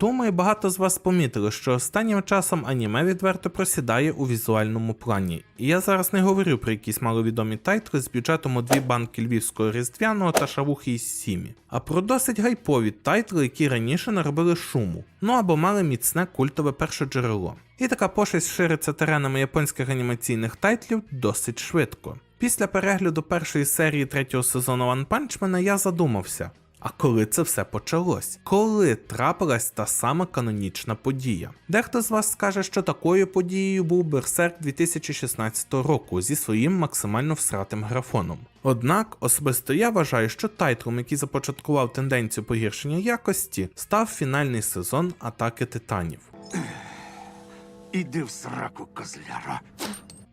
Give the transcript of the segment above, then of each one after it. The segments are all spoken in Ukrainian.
Думаю, багато з вас помітили, що останнім часом аніме відверто просідає у візуальному плані. І я зараз не говорю про якісь маловідомі тайтли з бюджетом у дві банки львівського різдвяного та шавухи із сімі, а про досить гайпові тайтли, які раніше наробили шуму, ну або мали міцне культове першоджерело. І така пошесть шириться теренами японських анімаційних тайтлів досить швидко. Після перегляду першої серії третього сезону One Punch Man я задумався. А коли це все почалось? Коли трапилась та сама канонічна подія? Дехто з вас скаже, що такою подією був Берсерк 2016 року зі своїм максимально всратим графоном. Однак особисто я вважаю, що тайтлом, який започаткував тенденцію погіршення якості, став фінальний сезон атаки титанів. Іди в сраку, козляра.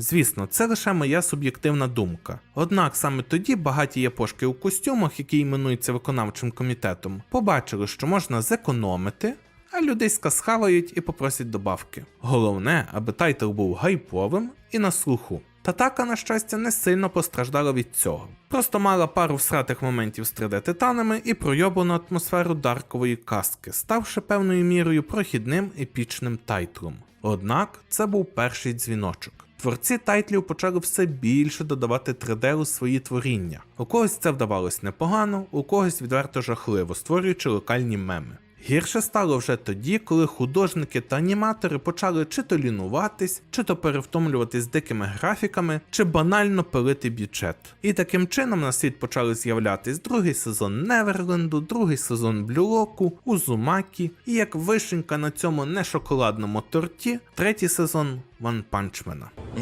Звісно, це лише моя суб'єктивна думка. Однак саме тоді багаті япошки у костюмах, які іменуються виконавчим комітетом, побачили, що можна зекономити, а людейська схавають і попросять добавки. Головне, аби тайтл був гайповим і на слуху. Татака, на щастя, не сильно постраждала від цього. Просто мала пару всратих моментів з 3D титанами і пройобану атмосферу даркової казки, ставши певною мірою прохідним епічним тайтлом. Однак це був перший дзвіночок. Творці тайтлів почали все більше додавати 3D у свої творіння. У когось це вдавалось непогано, у когось відверто жахливо, створюючи локальні меми. Гірше стало вже тоді, коли художники та аніматори почали чи то лінуватись, чи то перевтомлюватись дикими графіками, чи банально пилити бюджет. І таким чином на світ почали з'являтись другий сезон Неверленду, другий сезон Блюлоку, Узумакі, і як вишенька на цьому не шоколадному торті, третій сезон Punch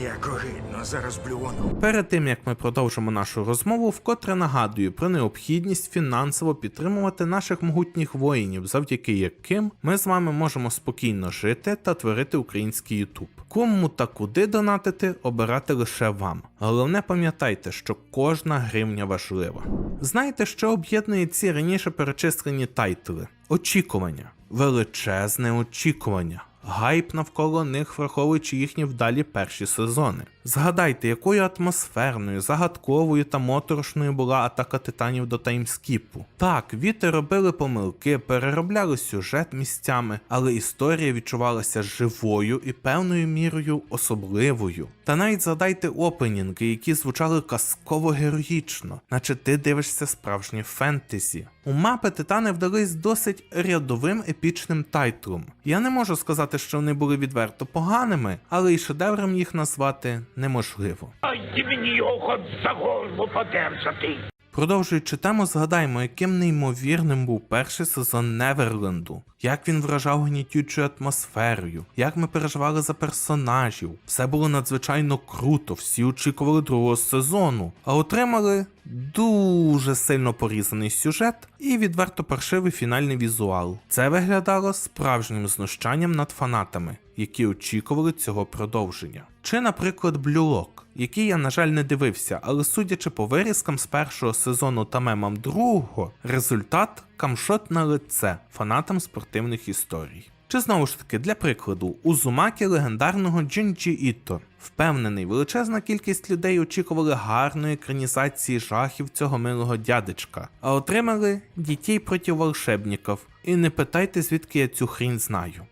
Як огидно, зараз блювону. Перед тим як ми продовжимо нашу розмову, вкотре нагадую про необхідність фінансово підтримувати наших могутніх воїнів, завдяки яким ми з вами можемо спокійно жити та творити український Ютуб. Кому та куди донатити, обирати лише вам. Головне пам'ятайте, що кожна гривня важлива. Знаєте, що об'єднує ці раніше перечислені тайтли? Очікування, величезне очікування. Гайп навколо них, враховуючи їхні вдалі перші сезони. Згадайте, якою атмосферною, загадковою та моторошною була атака титанів до таймскіпу. Так, віти робили помилки, переробляли сюжет місцями, але історія відчувалася живою і певною мірою особливою. Та навіть згадайте опенінги, які звучали казково героїчно, наче ти дивишся справжнє фентезі. У мапи титани вдались досить рядовим епічним тайтлом. Я не можу сказати, що вони були відверто поганими, але і шедевром їх назвати неможливо. Ай, мені його за горло подержати. Продовжуючи тему, згадаймо, яким неймовірним був перший сезон Неверленду, як він вражав гнітючою атмосферою, як ми переживали за персонажів. Все було надзвичайно круто, всі очікували другого сезону, а отримали дуже сильно порізаний сюжет і відверто паршивий фінальний візуал. Це виглядало справжнім знущанням над фанатами, які очікували цього продовження. Чи, наприклад, Блюлок, який я, на жаль, не дивився, але судячи по вирізкам з першого сезону та мемам другого, результат камшот на лице фанатам спортивних історій. Чи знову ж таки, для прикладу, Узумакі легендарного Джинджі Іто. Впевнений, величезна кількість людей очікували гарної екранізації жахів цього милого дядечка, а отримали дітей проти волшебників. І не питайте, звідки я цю хрінь знаю.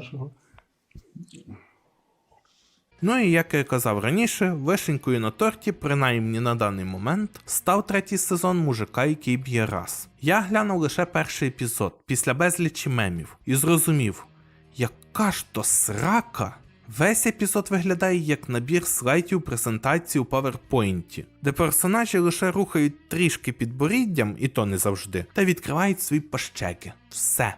Ну і як я казав раніше, вишенькою на торті, принаймні на даний момент, став третій сезон мужика, який б'є раз. Я глянув лише перший епізод після безлічі мемів і зрозумів, яка ж то срака. Весь епізод виглядає як набір слайдів презентації у PowerPoint, де персонажі лише рухають трішки підборіддям, і то не завжди, та відкривають свої пащеки. Все.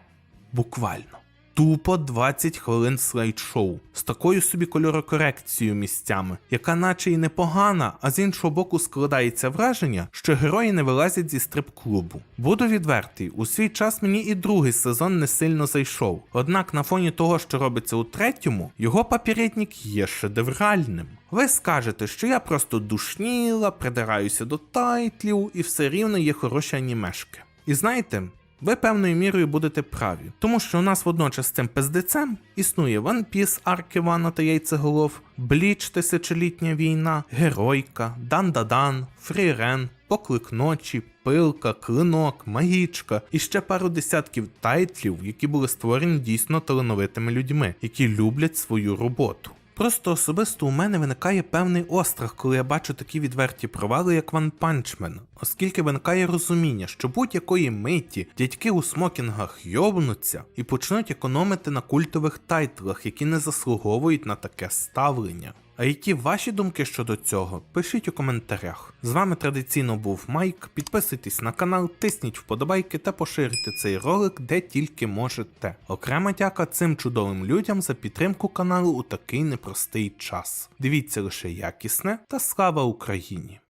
Буквально. Тупо 20 хвилин слайд-шоу з такою собі кольорокорекцією місцями, яка наче й непогана, а з іншого боку складається враження, що герої не вилазять зі стрип-клубу. Буду відвертий, у свій час мені і другий сезон не сильно зайшов. Однак на фоні того, що робиться у третьому, його папір'ятник є шедевральним. Ви скажете, що я просто душніла, придираюся до тайтлів і все рівно є хороші анімешки. І знаєте, ви певною мірою будете праві, тому що у нас водночас з цим пиздецем існує One Piece, Арк Івана та Яйцеголов, Бліч Тисячолітня війна, Геройка, Дан-Дадан, Фрірен, Поклик ночі, Пилка, Клинок, Магічка і ще пару десятків тайтлів, які були створені дійсно талановитими людьми, які люблять свою роботу. Просто особисто у мене виникає певний острах, коли я бачу такі відверті провали, як Ван Панчмен, оскільки виникає розуміння, що будь-якої миті дядьки у смокінгах йобнуться і почнуть економити на культових тайтлах, які не заслуговують на таке ставлення. А які ваші думки щодо цього? Пишіть у коментарях. З вами традиційно був Майк. Підписуйтесь на канал, тисніть вподобайки та поширюйте цей ролик де тільки можете. Окрема дяка цим чудовим людям за підтримку каналу у такий непростий час. Дивіться лише якісне та слава Україні!